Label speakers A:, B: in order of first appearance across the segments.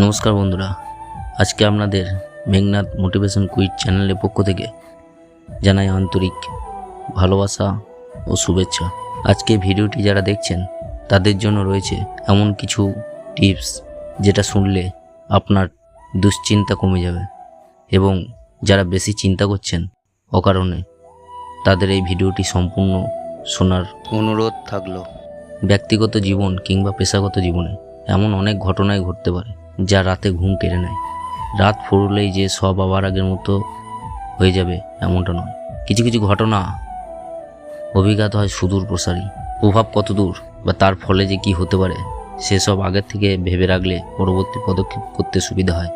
A: নমস্কার বন্ধুরা আজকে আপনাদের মেঘনাথ মোটিভেশন কুইট চ্যানেলের পক্ষ থেকে জানাই আন্তরিক ভালোবাসা ও শুভেচ্ছা। আজকে ভিডিওটি যারা দেখছেন তাদের জন্য রয়েছে এমন কিছু টিপস যেটা শুনলে আপনার দুশ্চিন্তা কমে যাবে এবং যারা বেশি চিন্তা করছেন অকারণে তাদের এই ভিডিওটি সম্পূর্ণ শোনার অনুরোধ থাকল। ব্যক্তিগত জীবন কিংবা পেশাগত জীবনে এমন অনেক ঘটনাই ঘটতে পারে। যা রাতে ঘুম কেড়ে নেয়। রাত ফুরলেই যে সব আবার আগের মতো হয়ে যাবে, এমনটা নয়। কিছু কিছু ঘটনা অভিজ্ঞতা হয় সুদূর প্রসারী। প্রভাব কত দূর বা তার ফলে যে কি হতে পারে, সেসব আগের থেকে ভেবে রাখলে পরবর্তী পদক্ষেপ করতে সুবিধা হয়।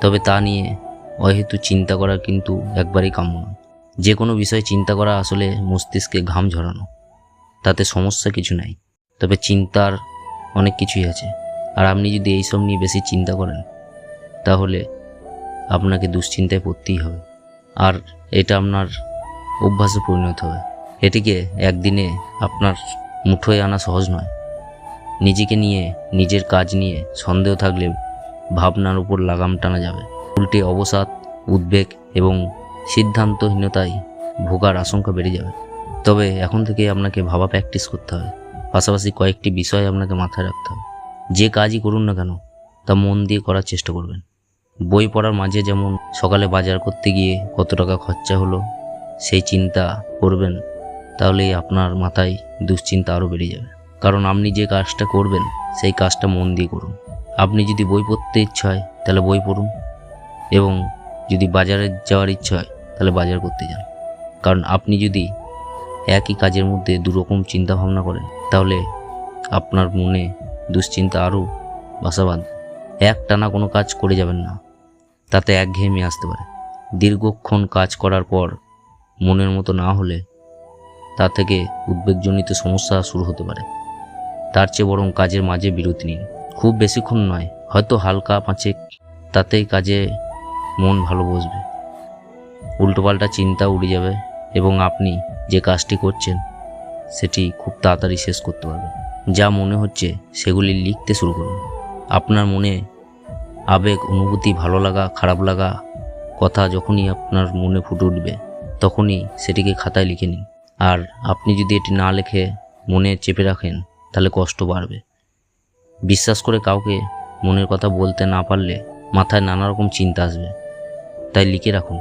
A: তবে তা নিয়ে অহেতু চিন্তা করা কিন্তু একবারেই কাম্য নয়। যে কোনো বিষয়ে চিন্তা করা আসলে মস্তিষ্কে ঘাম ঝরানো। তাতে সমস্যা কিছু নাই, তবে চিন্তার অনেক কিছুই আছে। আর আপনি যদি এইসব নিয়ে বেশি চিন্তা করেন, তাহলে আপনাকে দুশ্চিন্তায় পড়তেই হবে। আর এটা আপনার অভ্যাসে পরিণত হবে। এটিকে একদিনে আপনার মুঠোয় আনা সহজ নয়। নিজেকে নিয়ে, নিজের কাজ নিয়ে সন্দেহ থাকলে ভাবনার উপর লাগাম টানা যাবে। উল্টে অবসাদ, উদ্বেগ এবং সিদ্ধান্তহীনতায় ভোগার আশঙ্কা বেড়ে যাবে। তবে এখন থেকে আপনাকে ভাবা প্র্যাকটিস করতে হবে। পাশাপাশি কয়েকটি বিষয় আপনাকে মাথায় রাখতে হবে। যে কাজই করুন না কেন, তা মন দিয়ে করার চেষ্টা করবেন। বই পড়ার মাঝে যেমন সকালে বাজার করতে গিয়ে কত টাকা খরচা হলো, সেই চিন্তা করবেন, তাহলেই আপনার মাথায় দুশ্চিন্তা আরও বেড়ে যাবে। কারণ আপনি যে কাজটা করবেন, সেই কাজটা মন দিয়ে করুন। আপনি যদি বই পড়তে ইচ্ছা হয়, তাহলে বই পড়ুন এবং যদি বাজারে যাওয়ার ইচ্ছা হয়, তাহলে বাজার করতে যান। কারণ আপনি যদি একই কাজের মধ্যে দুরকম চিন্তা ভাবনা করেন, তাহলে আপনার মনে দুশ্চিন্তা আরও বাসা বাঁধবে এক টানা কোনো কাজ করে যাবেন না। তাতে একঘেয়েমি আসতে পারে। দীর্ঘক্ষণ কাজ করার পর মনের মতো না হলে তা থেকে উদ্বেগজনিত সমস্যা শুরু হতে পারে। তার চেয়ে বরং কাজের মাঝে বিরতি নিন। খুব বেশিক্ষণ নয়, হয়তো হালকা পাঁচেক। তাতেই কাজে মন ভালো বসবে। উল্টোপাল্টা চিন্তা উড়ে যাবে এবং আপনি যে কাজটি করছেন সেটি খুব তাড়াতাড়ি শেষ করতে পারবেন যা মনে হচ্ছে সেগুলি লিখতে শুরু করুন। আপনার মনে আবেগ, অনুভূতি, ভালো লাগা, খারাপ লাগা কথা যখনই আপনার মনে ফুটে উঠবে, তখনই সেটিকে খাতায় লিখে নিন। আর আপনি যদি এটি না লিখে মনে চেপে রাখেন, তাহলে কষ্ট বাড়বে। বিশ্বাস করে কাউকে মনের কথা বলতে না পারলে মাথায় নানা রকম চিন্তা আসবে। তাই লিখে রাখুন।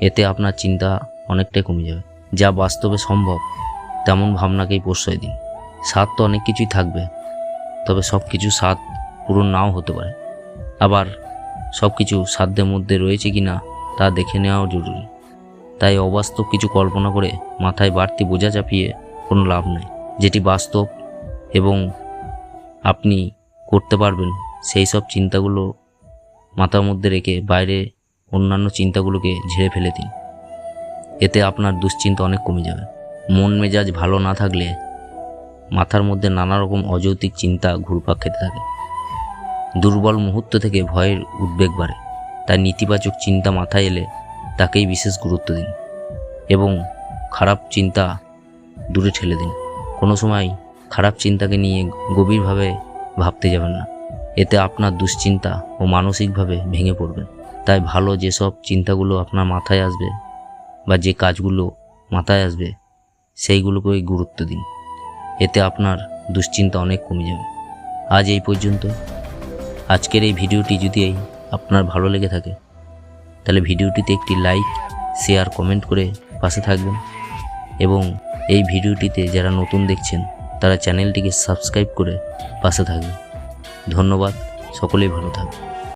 A: এতে আপনার চিন্তা অনেকটাই কমে যাবে। যা বাস্তবে সম্ভব তেমন ভাবনাকেই প্রশ্রয় দিন। স্বাদ তো অনেক কিছুই থাকবে, তবে সব কিছু স্বাদ পূরণ নাও হতে পারে। আবার সব কিছু সাধ্যের মধ্যে রয়েছে কি না তা দেখে নেওয়াও জরুরি। তাই অবাস্তব কিছু কল্পনা করে মাথায় বাড়তি বোঝা চাপিয়ে কোনো লাভ নেই, যেটি বাস্তব এবং আপনি করতে পারবেন সেই সব চিন্তাগুলো মাথার মধ্যে রেখে বাইরে অন্যান্য চিন্তাগুলোকে ঝেড়ে ফেলে দিন। এতে আপনার দুশ্চিন্তা অনেক কমে যাবে। মন মেজাজ ভালো না থাকলে মাথার মধ্যে নানা রকম অযৌক্তিক চিন্তা ঘুরপাক খেতে থাকে। দুর্বল মুহূর্ত থেকে ভয়ের উদ্বেগ বাড়ে, তাই নেতিবাচক চিন্তা মাথায় এলে তাকেই বিশেষ গুরুত্ব দিন এবং খারাপ চিন্তা দূরে ঠেলে দিন। কোনো সময় খারাপ চিন্তাকে নিয়ে গভীরভাবে ভাবতে যাবেন না। এতে আপনার দুশ্চিন্তা ও মানসিকভাবে ভেঙে পড়বেন তাই ভালো যেসব চিন্তাগুলো আপনার মাথায় আসবে বা যে কাজগুলো মাথায় আসবে সেইগুলোকেই গুরুত্ব দিন। এতে আপনার দুশ্চিন্তা অনেক কমে যাবে। আজ এই পর্যন্ত। আজকের এই ভিডিওটি যদি আপনার ভালো লেগে থাকে, তাহলে ভিডিওটিতে একটি লাইক, শেয়ার, কমেন্ট করে পাশে থাকবেন। এবং এই ভিডিওটিতে যারা নতুন দেখছেন, তারা চ্যানেলটিকে সাবস্ক্রাইব করে পাশে থাকবেন। ধন্যবাদ। সকলেই ভালো থাকবেন।